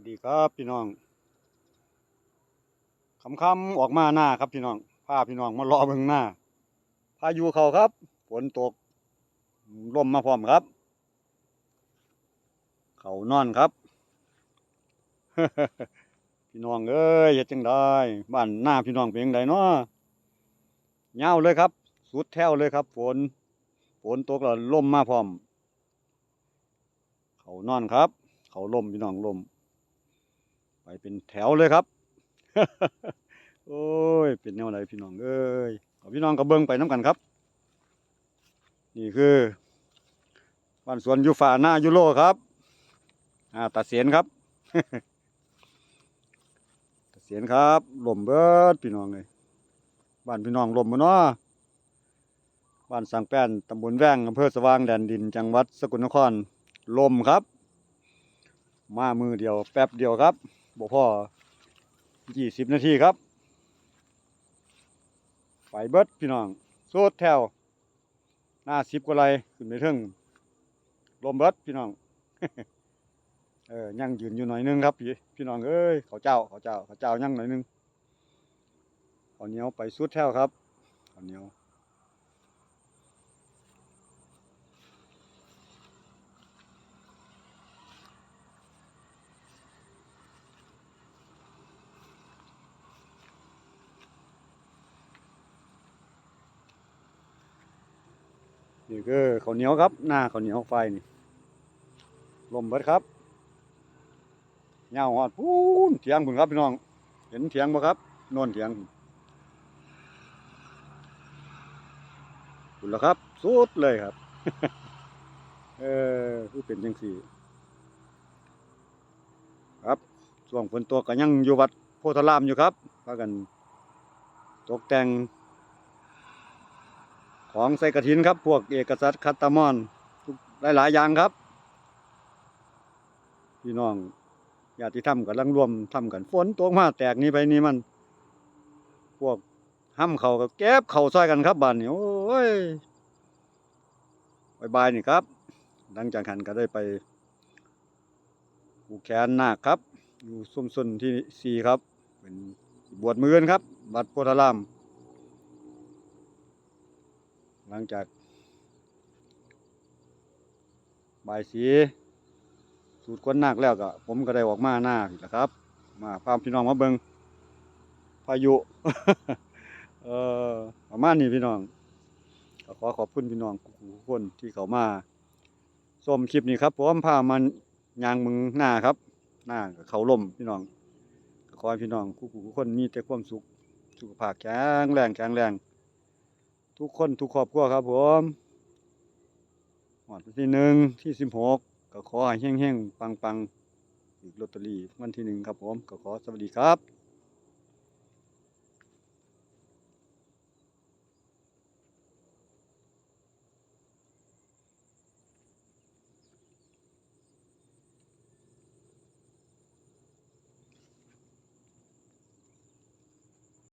วัสดีครับพี่น้องคำคำๆออกมาหน้าครับพี่น้องพาพี่น้องมารอเบิ่งหน้าพายุเขาครับฝนตกลมมาพร้อมครับ เขานอนครับ พี่น้องเอ้ยเฮ็ดจังได้บ้านหน้าพี่น้องเป็นจังไดเนาะยาวเลยครับ สุดแถวเลยครับ ฝน ฝนตกแล้วลมมาพร้อม เขานอนครับ เขาลมพี่น้องลม ไปเป็นแถวเลยครับ โอ้ย เป็นแนวไหนพี่น้องเอ้ยเอาพี่น้องก็เบิ่งไปน้กันครับ นี่คือบ้านสวนยูฟาหน้ายูโรครับ อ่าตาเสียนครับตาเสียนครับลมเบิดพี่น้องเลยบ้านพี่น้องลมบ่เนาะบ้านสังแป้นตำบลแว้งอำเภอสว่างแดนดินจังหวัดสกลนครลมครับ มามือเดียวแป๊บเดียวครับ บ่พ่อยี่สิบนาทีครับ ไปเบิดพี่น้องโซดแถว หน้าสิบกว่าไรขึ้นไปถึงลมเบิดพี่น้องเออยังยืนอยู่หน่อยนึงครับ พี่พี่น้องเอ้ยเขาเจ้าเขาเจ้าเขาเจ้ายังหน่อยนึงข้าเหนียวไปสุดแถวครับข้าเหนียว นี่คือข้าวเหนียวครับ หน้าข้าวเหนียวไฟนี่ลมเบิดครับเงาฮอดพูนเถียงพุ่นครับพี่น้อง เห็นเถียงบ่ครับน่นเถียงพุ่นแล้วครับ สุดเลยครับ เออคือเป็นจังซี่ ครับช่วงฝนตกก็ยังอยู่วัดโพธารามอยู่ครับพากัน ตกแต่ง ของใส่กระถินครับ พวกเอกสัตคัตตามอนทุกหลายๆอย่างครับ พี่น้องญาติธรรมกำลังรวมทำกันฝนตกมาแตกนี้ไปนี่มัน พวกห้ำเขาก็เก็บเขาซอยกันครับบ้านนี้โอ้ยบายๆนี่ครับ หลังจากหันก็ได้ไปผูกแขนหนาคครับ อยู่ซุ้มซุนที่สี่ครับ เป็นบวชมืออนครับ วัดโพธาราม หลังจากบายสีสูตรก้นนาคแล้วก็ผมก็ได้ออกมาหน้าอีกแล้วครับ มาพามพี่น้องมาเบิงพายุเอ่อประมาณนี้พี่น้องขอขอบคุณพี่น้องทุกคนที่เขามาชมคลิปนี้ครับผมพามันยางมึงหน้าครับ หน้าเขาล่มพี่น้องขอให้พี่น้องทุกคนมีแต่ความสุขสุขภาพแข็งแรงแข็งแรง ทุกคนทุกครอบครัวครับผมวันที่หนึ่งที่สิบหกก็ขอให้แห้งๆปังๆอีกลอตเตอรี่วันที่หนึ่งครับผมก็ขอสวัสดีครับ